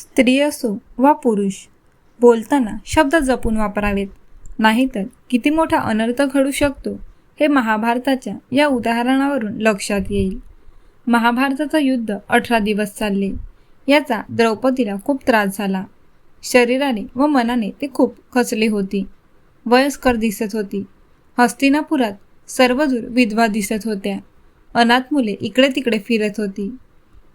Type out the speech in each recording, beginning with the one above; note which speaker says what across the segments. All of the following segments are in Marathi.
Speaker 1: स्त्री असो वा पुरुष बोलताना शब्द जपून वापरावेत. नाहीतर किती मोठा अनर्थ घडू शकतो हे महाभारताच्या या उदाहरणावरून लक्षात येईल. महाभारताचं युद्ध अठरा दिवस चालले. याचा द्रौपदीला खूप त्रास झाला. शरीराने व मनाने ते खूप खचली होती. वयस्कर दिसत होती. हस्तिनापुरात सर्वदूर विधवा दिसत होत्या. अनाथ मुले इकडे तिकडे फिरत होती.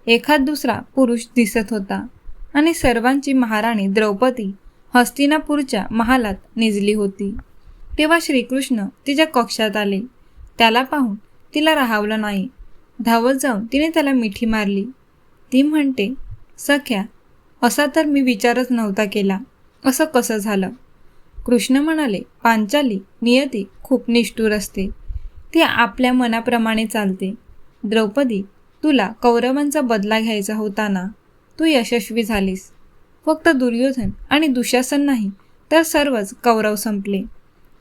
Speaker 1: एखाद दुसरा पुरुष दिसत होता. आणि सर्वांची महाराणी द्रौपदी हस्तिनापूरच्या महालात निजली होती. तेव्हा श्रीकृष्ण तिच्या कक्षात आले. त्याला पाहून तिला राहावलं नाही. धावत जाऊन तिने त्याला मिठी मारली. ती म्हणते सख्या असा तर मी विचारच नव्हता केला. असं कसं झालं? कृष्ण म्हणाले पांचाली नियती खूप निष्ठूर असते. ती आपल्या मनाप्रमाणे चालते. द्रौपदी तुला कौरवांचा बदला घ्यायचा होता ना? तू यशस्वी झालीस. फक्त दुर्योधन आणि दुशासन नाही तर सर्वच कौरव संपले.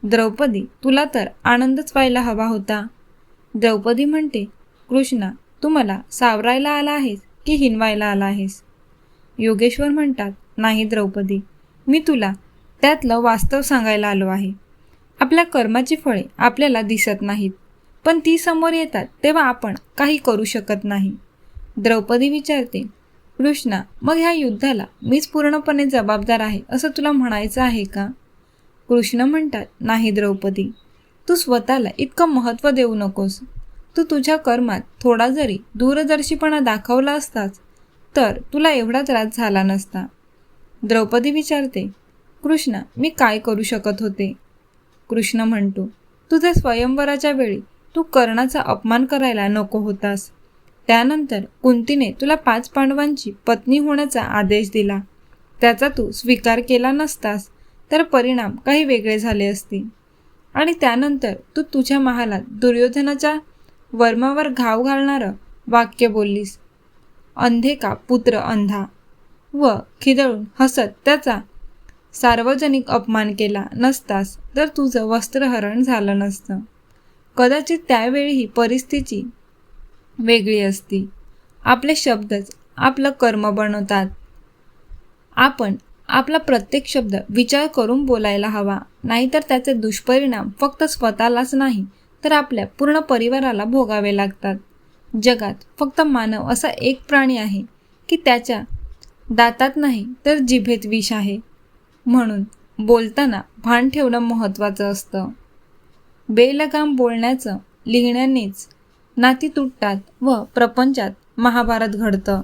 Speaker 1: द्रौपदी तुला तर आनंदच व्हायला हवा होता. द्रौपदी म्हणते कृष्णा तू मला सावरायला आला आहेस की हिनवायला आला आहेस? योगेश्वर म्हणतात नाही द्रौपदी मी तुला त्यातलं वास्तव सांगायला आलो आहे. आपल्या कर्माची फळे आपल्याला दिसत नाहीत पण ती समोर येतात तेव्हा आपण काही करू शकत नाही. द्रौपदी विचारते कृष्णा मग ह्या युद्धाला मीच पूर्णपणे जबाबदार आहे असं तुला म्हणायचं आहे का? कृष्ण म्हणतात नाही द्रौपदी तू स्वतःला इतकं महत्त्व देऊ नकोस. तू तुझ्या कर्मात थोडा जरी दूरदर्शीपणा दाखवला असताच तर तुला एवढा त्रास झाला नसता. द्रौपदी विचारते कृष्णा मी काय करू शकत होते? कृष्ण म्हणतो तुझ्या स्वयंवराच्या वेळी तू कर्णाचा अपमान करायला नको होतास. त्यानंतर कुंतीने तुला पाच पांडवांची पत्नी होण्याचा आदेश दिला. त्याचा तू स्वीकार केला नसतास तर परिणाम काही वेगळे झाले असते आणि त्यानंतर तू तुझ्या महालात दुर्योधनाच्या वर्मावर घाव घालणारं वाक्य बोललीस. अंधे का पुत्र अंधा? व खिदळून हसत त्याचा सार्वजनिक अपमान केला नसतास तर तुझं वस्त्रहरण झालं नसतं. कदाचित त्यावेळी ही परिस्थिती वेगळी असती. आपले शब्दच आपलं कर्म बनवतात. आपण आपला प्रत्येक शब्द विचार करून बोलायला हवा नाहीतर त्याचे दुष्परिणाम फक्त स्वतःलाच नाही तर आपल्या पूर्ण परिवाराला भोगावे लागतात. जगात फक्त मानव असा एक प्राणी आहे की त्याच्या दातात नाही तर जिभेत विष आहे. म्हणून बोलताना भान ठेवणं महत्त्वाचं असतं. बेलगाम बोलण्याचं लिहिण्यानेच नाती तुटतात व प्रपंचात महाभारत घडतं.